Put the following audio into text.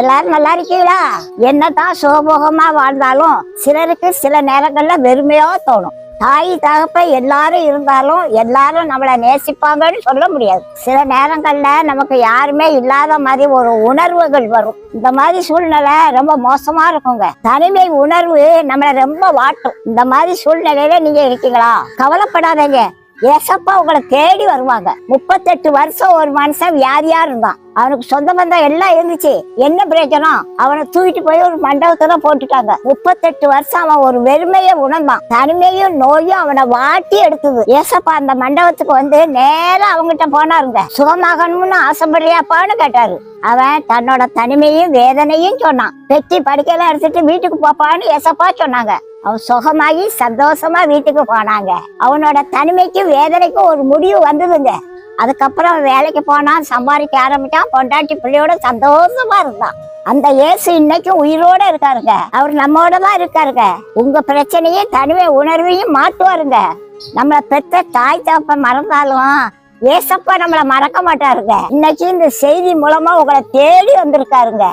எல்லாரும் நல்லா இருக்கீங்களா? என்னதான் சோபோகமா வாழ்ந்தாலும் சிலருக்கு சில நேரங்கள்ல வெறுமையா தோணும். தாய் தகப்ப எல்லாரும் இருந்தாலும் எல்லாரும் நம்மளை நேசிப்பாங்கன்னு சொல்ல முடியாது. சில நேரங்கள்ல நமக்கு யாருமே இல்லாத மாதிரி ஒரு உணர்வுகள் வரும். இந்த மாதிரி சூழ்நிலை ரொம்ப மோசமா இருக்குங்க. தனிமை உணர்வு நம்மளை ரொம்ப வாட்டும். இந்த மாதிரி சூழ்நிலையில நீங்க இருக்கீங்களா? கவலைப்படாதீங்க. ஏசப்பா உங்களை தேடி வருவாங்க. முப்பத்தெட்டு வருஷம் ஒரு மனுஷன் வியாதியா இருந்தான்? அவனுக்கு சொந்த பந்தம் எல்லாம் இருந்துச்சு. என்ன பிரயோஜனம்? அவனை தூக்கிட்டு போய் ஒரு மண்டபத்துல போட்டுட்டாங்க. முப்பத்தெட்டு வருஷம் அவன் ஒரு வெறுமையை உணர்ந்தான். தனிமையும் நோயும் அவனை வாட்டி எடுத்தது. ஏசப்பா அந்த மண்டபத்துக்கு வந்து நேரா அவங்ககிட்ட போனாருங்க. சுகமாகணும்னு ஆசைப்படுறியாப்பான்னு கேட்டாரு. அவன் தன்னோட தனிமையும் வேதனையும் சொன்னான். பெட்டி படுக்கையெல்லாம் எடுத்துட்டு வீட்டுக்கு போப்பான்னு ஏசப்பா சொன்னாங்க. அவன் சுகமாகி சந்தோஷமா வீட்டுக்கு போனாங்க. அவனோட தனிமைக்கும் வேதனைக்கும் ஒரு முடிவு வந்ததுங்க. அதுக்கப்புறம் வேலைக்கு போனான் சம்பாதிக்க ஆரம்பிச்சான். பொண்டாட்டி பிள்ளையோட சந்தோஷமா இருந்தான். அந்த இயேசு இன்னைக்கும் உயிரோட இருக்காருங்க. அவர் நம்மோட தான் இருக்காருங்க. உங்க பிரச்சனையும் தனிமை உணர்வையும் மாற்றுவாருங்க. நம்மளை பெத்த தாய் தப்ப மறந்தாலும் ஏசப்பா நம்மளை மறக்க மாட்டாருங்க. இன்னைக்கு இந்த செய்தி மூலமா உங்களை தேடி வந்திருக்காருங்க.